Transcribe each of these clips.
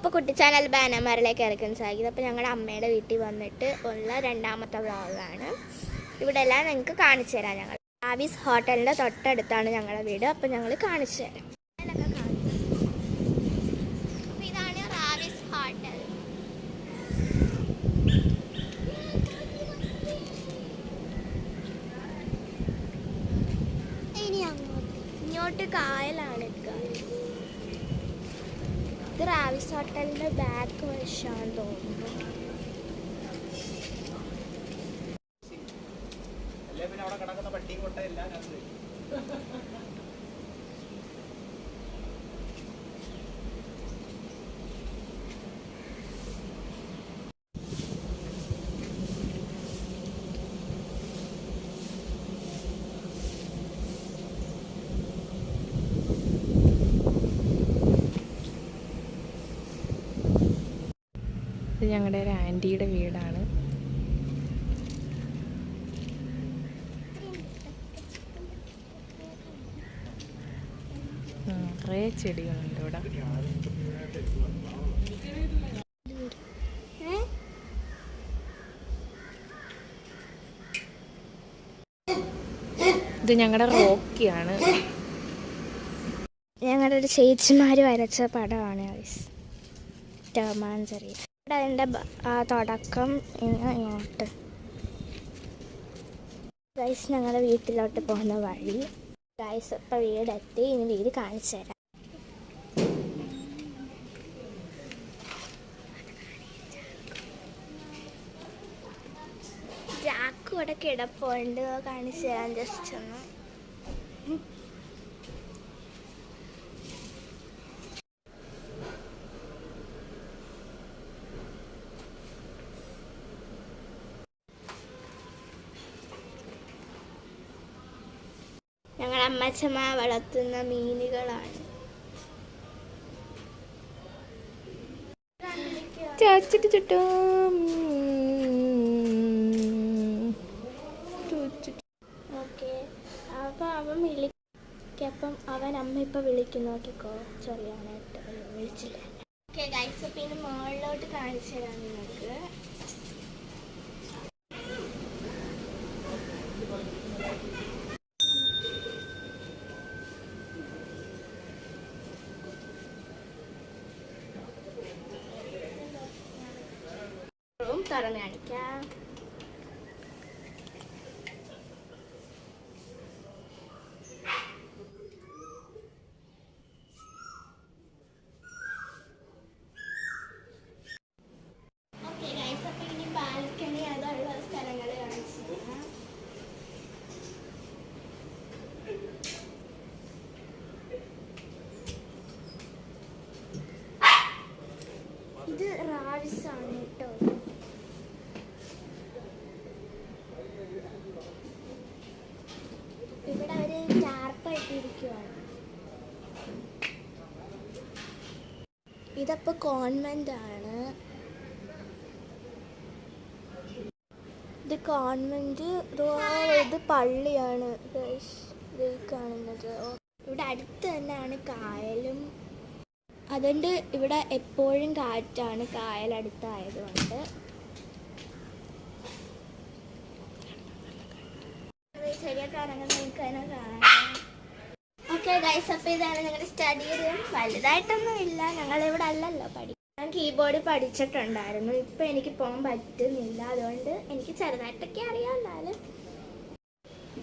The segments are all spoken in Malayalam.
ഇപ്പോൾ കുട്ടിച്ചാനൽ ബാനമാരിലേക്ക് ഇറക്കാൻ സാധിക്കും അപ്പോൾ ഞങ്ങളുടെ അമ്മയുടെ വീട്ടിൽ വന്നിട്ട് ഉള്ള രണ്ടാമത്തെ വ്ളോഗാണ്. ഇവിടെ എല്ലാം നിങ്ങൾക്ക് കാണിച്ചു തരാം ഞങ്ങൾ ആവിസ് ഹോട്ടലിന്റെ തൊട്ടടുത്താണ് ഞങ്ങളുടെ വീട്. അപ്പോൾ ഞങ്ങൾ കാണിച്ചു തരാം. ഇതാണ് റാവിസ് ഹോട്ടൽ. ഇനി അങ്ങോട്ട് ഇങ്ങോട്ട് കായലാണ്. ഇത് റാവിസ് ഹോട്ടലിന്റെ ബാക്ക് വശാന്ന് തോന്നുന്നു. പിന്നെ അവിടെ കിടക്കുന്ന പട്ടിയും കൊട്ട എല്ലാം ഇത് ഞങ്ങളുടെ ഒരു ആന്റിയുടെ വീടാണ്. കുറേ ചെടികളുണ്ട് ഇവിടെ. ഇത് ഞങ്ങളുടെ റോക്കിയാണ്. ഞങ്ങളുടെ ഒരു ചേച്ചിമാർ വരച്ച പടമാണ്. ടോമാഞ്ചറി അതിന്റെ തുടക്കം ഇങ്ങ- ഇങ്ങോട്ട്. ഗൈസ് ഞങ്ങളുടെ വീട്ടിലോട്ട് പോകുന്ന വഴി. ഗൈസ് ഇപ്പം വീടെത്തി. ഇനി വീട് കാണിച്ചു തരാം. ജാക്കും ഇവിടെ കിടപ്പുണ്ട്. കാണിച്ചു തരാം. ജസ്റ്റ് ഒന്ന്. ഞങ്ങൾ അമ്മച്ചമ്മ വളർത്തുന്ന മീനുകളാണ്. ചാച്ചിട്ട് ചുട്ടും. ഓക്കെ. അപ്പം അവൻ വിളിക്കപ്പം അവൻ അമ്മ ഇപ്പം വിളിക്കുന്നു നോക്കിക്കോ. ചെറിയാനായിട്ട് വിളിച്ചില്ല. ഓക്കെ ഗൈസ് പിന്നെ മുകളിലോട്ട് കാണിച്ചു തരാം നിങ്ങൾക്ക് റൂം തുറന്ന് കാണിക്കാം ഓക്കെ ഗൈസ് അപ്പോൾ ഇനി ബാൽക്കണി അതുള്ള സ്ഥലങ്ങൾ കാണിച്ചു കാണിക്കാം ഇത് റാവിസാണ് കേട്ടോ ഇവിടെ ഒരു ടാർപ്പായിട്ടിരിക്കുവാണ് ഇതപ്പോൾ കോൺവെന്റ് ആണ്. ഇത് കോൺവെന്റ് ഇത് പള്ളിയാണ്. കാണുന്നത്. ഇവിടെ അടുത്ത് തന്നെയാണ് കായലും. അതുകൊണ്ട് ഇവിടെ എപ്പോഴും കാറ്റാണ് കായൽ അടുത്തായതുകൊണ്ട്. ചെടിയൊക്കെ ഇറങ്ങുന്ന നിങ്ങൾക്ക് ഗൈസ് അപ്പോൾ ഇതാണ് ഞങ്ങളുടെ സ്റ്റഡി റൂം വലുതായിട്ടൊന്നും ഇല്ല. ഞങ്ങൾ ഇവിടെ അല്ലല്ലോ പഠി ഞാൻ കീബോർഡ് പഠിച്ചിട്ടുണ്ടായിരുന്നു. ഇപ്പം എനിക്ക് പോകാൻ പറ്റുന്നില്ല. അതുകൊണ്ട് എനിക്ക് ചെറുതായിട്ടൊക്കെ അറിയാം എന്നാലും.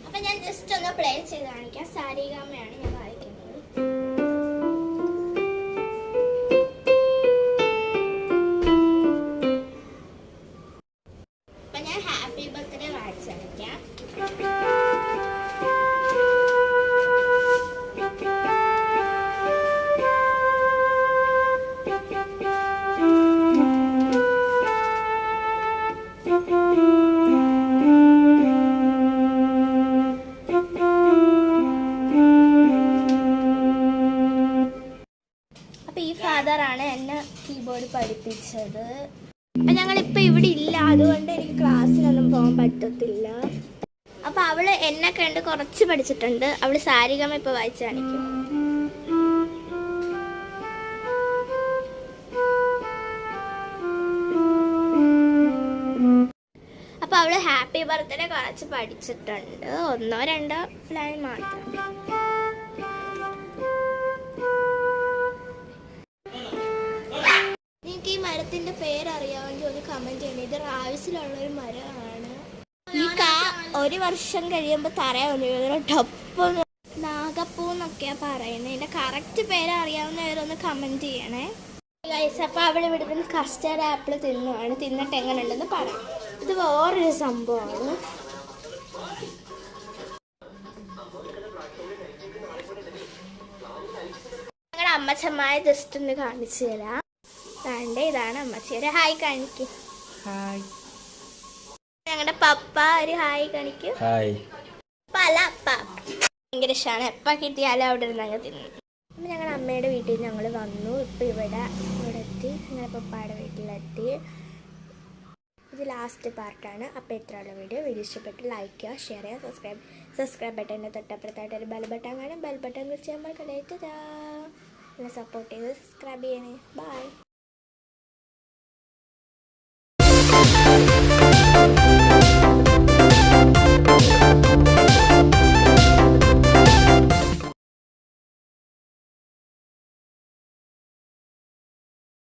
അപ്പം ഞാൻ ജസ്റ്റ് ഒന്ന് പ്ലേ ചെയ്ത് കാണിക്കാം. സാരിഗാമയാണ് ഞാൻ വായിക്കുന്നത്. ഫാദറാണ് എന്നെ കീബോർഡ് പഠിപ്പിച്ചത്. ഞങ്ങളിപ്പോൾ ഇവിടെ ഇല്ല. അതുകൊണ്ട് എനിക്ക് ക്ലാസ്സിനൊന്നും പോകാൻ പറ്റത്തില്ല. അപ്പോൾ അവൾ എന്നെ കണ്ട് കുറച്ച് പഠിച്ചിട്ടുണ്ട്. അവൾ സാരികമ ഇപ്പോൾ വായിച്ചു കാണിക്കും. അപ്പോൾ അവൾ ഹാപ്പി ബർത്ത്ഡേ കുറച്ച് പഠിച്ചിട്ടുണ്ട്. ഒന്നോ രണ്ടോ പ്ലാൻ മാത്രം. പേരറിയാമെങ്കിൽ ഒന്ന് കമന്റ് ചെയ്യണം. ഇത് റാവിസിലുള്ള ഒരു മരമാണ്. ഈ കാ ഒരു വർഷം കഴിയുമ്പോൾ തറയാൻ വന്നു ടപ്പ് നാഗപ്പൂ എന്നൊക്കെയാ പറയുന്നത് എന്റെ കറക്റ്റ് പേര് അറിയാവുന്നവരൊന്ന് കമന്റ് ചെയ്യണേ. ഗൈസ് അപ്പൊ അവൾ ഇവിടെ നിന്ന് കസ്റ്റർഡ് ആപ്പിൾ തിന്നുവാണ്. തിന്നിട്ട് എങ്ങനെ ഉണ്ടെന്ന് പറയാം. ഇത് വേറൊരു സംഭവമാണ്. ഞങ്ങളുടെ അമ്മച്ചമ്മായ ജസ്റ്റ് ഒന്ന് കാണിച്ചു തരാം. വേണ്ട ഇതാണ് അമ്മച്ചി. ഒരു ഹായ് കാണിക്ക്. ഹായ്. ഞങ്ങളുടെ പപ്പ ഒരു ഹായ് കാണിക്കും. ഹായ്. പല അപ്പ. ഭയങ്കര ഇഷ്ടമാണ് എപ്പ കിട്ടിയാലും അവിടെ ഇരുന്ന് അങ്ങ് തിന്നു. അപ്പം ഞങ്ങളുടെ അമ്മയുടെ വീട്ടിൽ ഞങ്ങൾ വന്നു. ഇപ്പം ഇവിടെ ഇവിടെ എത്തി. ഞങ്ങളുടെ പപ്പയുടെ വീട്ടിലെത്തി. ഇത് ലാസ്റ്റ് പാർട്ടാണ് അപ്പോൾ ഇത്രയുള്ള വീഡിയോ വീഡിയോ ഇഷ്ടപ്പെട്ട് ലൈക്ക് ചെയ്യുക ഷെയർ ചെയ്യുക സബ്സ്ക്രൈബ് സബ്സ്ക്രൈബ് ബട്ടന്റെ തൊട്ടപ്പുറത്തായിട്ട് ഒരു ബെൽ ബട്ടൺ കാണും ബെൽ ബട്ടൺ ക്ലിക്ക് ചെയ്യുമ്പോൾ കളിയായിട്ട് എന്നെ സപ്പോർട്ട് ചെയ്ത് സബ്സ്ക്രൈബ് ചെയ്യണേ. ബൈ